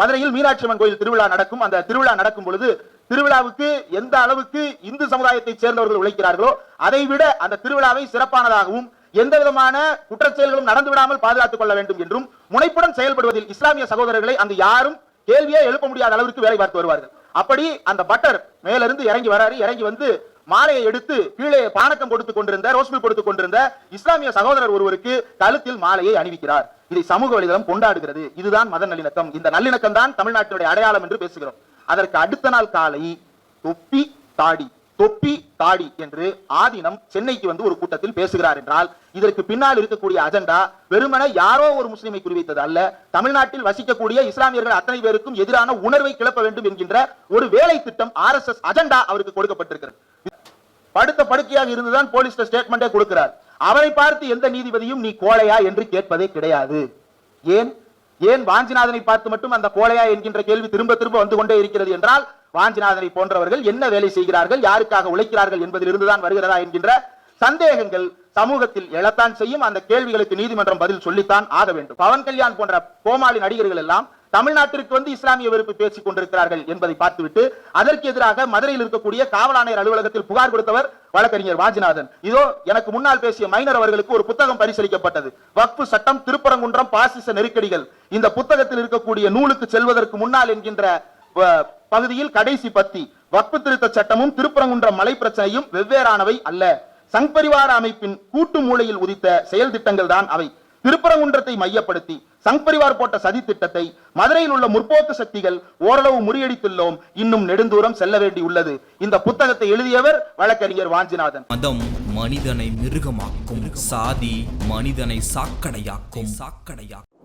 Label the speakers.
Speaker 1: மதுரையில் மீனாட்சி அம்மன் கோயில் திருவிழா நடக்கும். அந்த திருவிழா நடக்கும் பொழுது திருவிழாவுக்கு எந்த அளவுக்கு இந்து சமுதாயத்தை சேர்ந்தவர்கள் உழைக்கிறார்களோ அதை விட அந்த திருவிழாவை சிறப்பானதாகவும் எந்த விதமான குற்றச்செயல்களும் நடந்து விடாமல் பாதுகாத்துக் கொள்ள வேண்டும் என்றும் முனைப்புடன் செயல்படுவதில் இஸ்லாமிய சகோதரர்களை அந்த யாரும் கேள்வியே எழுப்ப முடியாத அளவிற்கு வேலை பார்த்து வருவார்கள். அப்படி அந்த பட்டர் மேலிருந்து இறங்கி வராரு. இறங்கி வந்து மாலையை எடுத்து கீழே பானக்கம் கொடுத்து கொண்டிருந்த ரோஸ்மில் கொடுத்து கொண்டிருந்த இஸ்லாமிய சகோதரர் ஒருவருக்கு கழுத்தில் மாலையை அணிவிக்கிறார். இதை சமூக வலைதளம் கொண்டாடுகிறது. இதுதான் மத நல்லிணக்கம். இந்த நல்லிணக்கம் தான் தமிழ்நாட்டினுடைய அடையாளம் என்று பேசுகிறோம். அதற்கு அடுத்த நாள் காலை தொப்பி தாடி தொப்பி தாடி என்று ஆதினம் சென்னைக்கு வந்து ஒரு கூட்டத்தில் பேசுகிறார் என்றால் இதற்கு பின்னால் இருக்கக்கூடிய அஜெண்டா வெறுமனே யாரோ ஒரு முஸ்லிமை குறிவைத்தது அல்ல. தமிழ்நாட்டில் வசிக்கக்கூடிய இஸ்லாமியர்கள் அத்தனை பேருக்கும் எதிரான உணர்வை கிளப்ப வேண்டும் என்கின்ற ஒரு வேலை திட்டம் ஆர் எஸ் எஸ் அஜெண்டா அவருக்கு கொடுக்கப்பட்டிருக்கிறது. படுத்த படுக்கையாக இருந்துதான் போலீஸ் ஸ்டேட்மெண்டே கொடுக்கிறார். அவரை பார்த்து எந்த நீதிபதியும் நீ கோழையா என்று கேட்பதே கிடையாது. ஏன்? ஏன் வாஞ்சிநாதனை பார்த்து மட்டும் அந்த கோழையா என்கின்ற கேள்வி திரும்ப திரும்ப வந்து கொண்டே இருக்கிறது என்றால் வாஞ்சிநாதனை போன்றவர்கள் என்ன வேலை செய்கிறார்கள் யாருக்காக உழைக்கிறார்கள் என்பதிலிருந்துதான் வருகிறதா என்கின்ற சந்தேகங்கள் சமூகத்தில் எழத்தான் செய்யும். அந்த கேள்விகளுக்கு நீதிமன்றம் பதில் சொல்லித்தான் ஆக வேண்டும். பவன் கல்யாண் போன்ற கோமாளி நடிகர்கள் எல்லாம் தமிழ்நாட்டிற்கு வந்து இஸ்லாமிய வெறுப்பு பேசிக் கொண்டிருக்கிறார்கள் என்பதை பார்த்துவிட்டு அதற்கு எதிராக மதுரையில் இருக்கக்கூடிய காவல் ஆணையர் அலுவலகத்தில் புகார் கொடுத்தவர் வழக்கறிஞர் வாஜிநாதன். இதோ எனக்கு முன்னால் பேசிய மைனர் அவர்களுக்கு ஒரு புத்தகம் பரிசீலிக்கப்பட்டது வக்பு சட்டம் திருப்பரங்குன்றம் பாசிச நெருக்கடிகள். இந்த புத்தகத்தில் இருக்கக்கூடிய நூலுக்கு செல்வதற்கு முன்னால் என்கின்ற பகுதியில் கடைசி பத்தி. வக்பு திருத்த சட்டமும் திருப்பரங்குன்றம் மலை பிரச்சனையும் வெவ்வேறானவை அல்ல. சங்பரிவார அமைப்பின் கூட்டு மூலையில் உதித்த செயல் திட்டங்கள் தான் அவை. திருப்பரங்குன்றத்தை மையப்படுத்தி சங் பரிவார் போட்ட சதி திட்டத்தை மதுரையில் உள்ள முற்போக்கு சக்திகள் ஓரளவு முறியடித்துள்ளோம். இன்னும் நெடுந்தூரம் செல்ல வேண்டியுள்ளது. இந்த புத்தகத்தை எழுதியவர் வழக்கறிஞர் வாஞ்சிநாதன்.
Speaker 2: மதம் மனிதனை மிருகமாக்கும் சாதி மனிதனை சாக்கடையாக்கும் சாக்கடையாக்கும்.